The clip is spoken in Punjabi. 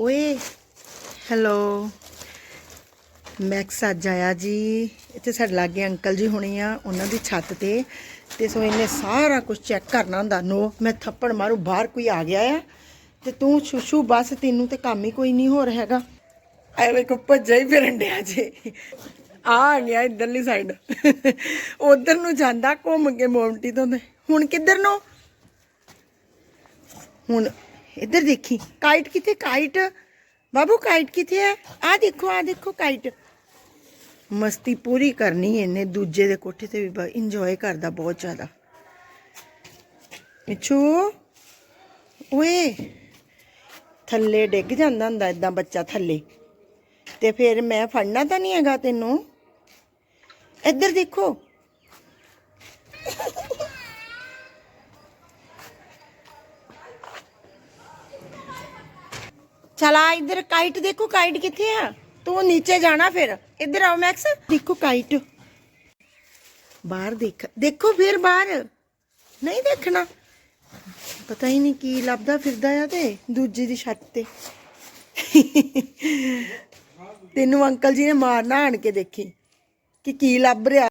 ਓਏ, ਹੈਲੋ। ਮੈਕਸ ਅੱਜ ਆਇਆ ਜੀ, ਇੱਥੇ ਸਾਡੇ ਲਾਗੇ ਅੰਕਲ ਜੀ ਹੋਣੇ ਆ, ਉਹਨਾਂ ਦੀ ਛੱਤ ਤੇ। ਤੇ ਸੋ ਇਹਨੇ ਸਾਰਾ ਕੁਝ ਚੈੱਕ ਕਰਨਾ ਹੁੰਦਾ। ਨੋ, ਮੈਂ ਥੱਪੜ ਮਾਰੂ, ਬਾਹਰ ਕੋਈ ਆ ਗਿਆ ਆ। ਤੇ ਤੂੰ ਛੁਛੂ ਬਸ ਤੈਨੂੰ ਤੇ ਕੰਮ ਹੀ ਕੋਈ ਨਹੀਂ ਹੋ ਰਿਹਾ ਹੈਗਾ। ਐਵੇਂ ਵੇਖੋ ਭੱਜਿਆ ਹੀ ਫਿਰਨ ਡਿਆ ਜੇ। ਆ ਗਿਆ ਇਧਰਲੀ ਸਾਈਡ ਉਧਰ ਨੂੰ ਜਾਂਦਾ ਘੁੰਮ ਕੇ ਮੋਮਟੀ ਤੋਂ। ਹੁਣ ਕਿੱਧਰ ਨੂੰ? ਹੁਣ ਇੱਧਰ ਦੇਖੀ ਕਾਈਟ ਕਿੱਥੇ ਕਾਈਟ ਬਾਬੂ ਕਾਈਟ ਕਿੱਥੇ ਹੈ? ਆ ਦੇਖੋ ਆ ਦੇਖੋ ਕਾਈਟ ਮਸਤੀ ਪੂਰੀ ਕਰਨੀ ਇਹਨੇ, ਦੂਜੇ ਦੇ ਕੋਠੇ ਤੇ ਵੀ ਇੰਜੋਏ ਕਰਦਾ ਬਹੁਤ ਜ਼ਿਆਦਾ। ਮਿੱਛੂ, ਓਏ, ਥੱਲੇ ਡਿੱਗ ਜਾਂਦਾ ਹੁੰਦਾ ਇਦਾਂ ਬੱਚਾ ਥੱਲੇ। ਤੇ ਫਿਰ ਮੈਂ ਫੜਨਾ ਤਾਂ ਨਹੀਂ ਹੈਗਾ ਤੈਨੂੰ? ਇੱਧਰ ਦੇਖੋ ਚਲਾ ਇੱਧਰ ਕਾਈਟ ਦੇਖੋ, ਕਾਈਟ ਕਿੱਥੇ ਆ? ਤੂੰ ਨੀਚੇ ਜਾਣਾ ਫਿਰ। ਇੱਧਰ ਆਓ, ਮੈਕਸ। ਦੇਖੋ ਕਾਈਟ। ਬਾਹਰ ਦੇਖ, ਦੇਖੋ ਫਿਰ ਬਾਹਰ। ਨਹੀਂ ਦੇਖਣਾ। ਪਤਾ ਹੀ ਨਹੀਂ ਕੀ ਲੱਭਦਾ ਫਿਰਦਾ ਆ ਤੇ, ਦੂਜੀ ਦੀ ਛੱਤ ਤੇ। ਤੈਨੂੰ ਅੰਕਲ ਜੀ ਨੇ ਮਾਰਨਾ ਆਣ ਕੇ ਦੇਖੀ, ਕਿ ਕੀ ਲੱਭ ਰਿਹਾ।